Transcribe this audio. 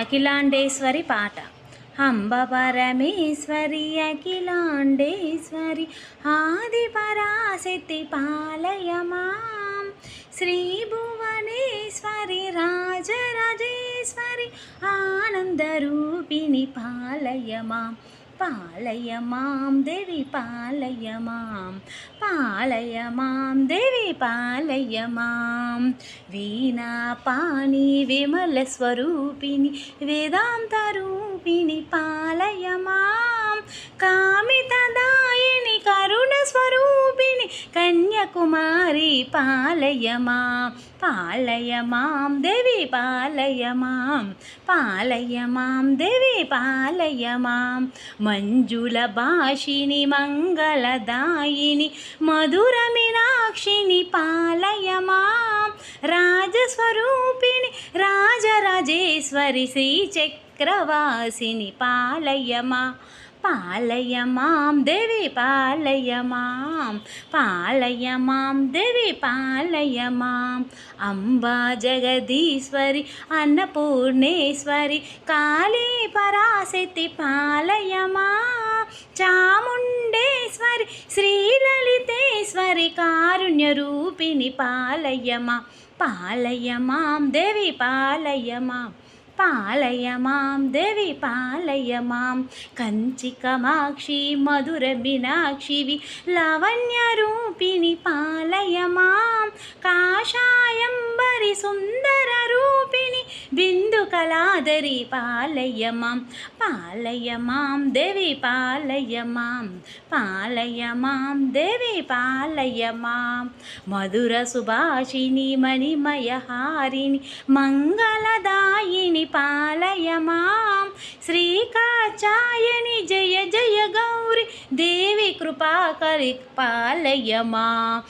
అఖిలాండేశ్వరి పాట. అంబ పరమేశ్వరి అఖిలాండేశ్వరి ఆది పరాశక్తి పాలయమా. శ్రీ భువనేశ్వరి రాజరాజేశ్వరి ఆనందరూపిణి పాలయమా. పాలయ మాం దేవి పాలయ మాం పాలయ మాం దేవి పాలయ మాం వీణా పాణి విమల స్వరూపిణి వేదాంత రూపిణి పా కుమారి పాలయ పాలయమాం దేవి పాలయమాం పాలయమాం దేవి పాలయమాం. మంజుల భాషిని మంగళదాయిని మధుర మీనాక్షిని పాలయమాం. రాజస్వరూపిణి రాజరాజేశ్వరి శ్రీ చక్రవాసిని పాలయ పాలయ మాం దేవి పాలయ మాం పాలయ మాం దేవి పాలయ మాం అంబా జగదీశ్వరి అన్నపూర్ణేశ్వరి కాళీ పరాశక్తి పాలయ మా చాముండేశ్వరి శ్రీలలితేశ్వరి కారుణ్య రూపిణి పాలయ మా పాలయ మాం దేవి పాలయ మాం పాలయ మాం దేవి పాలయ మాం. కంచి కమాక్షి మధుర మీనాక్షివి లావణ్య రూపిణి పాలయ మాం. కాషాయంబరి సుందర కళాదరి పాలయ మాం పాలయ మాం దేవి పాలయ మాం పాలయ మాం దేవి పాలయ మాం మధుర సుభాషిణి మణిమయహారిణి మంగళదాయిని పాలయ మాం శ్రీకాచాయని జయ జయ గౌరి దేవి కృపాకరి పాలయ మాం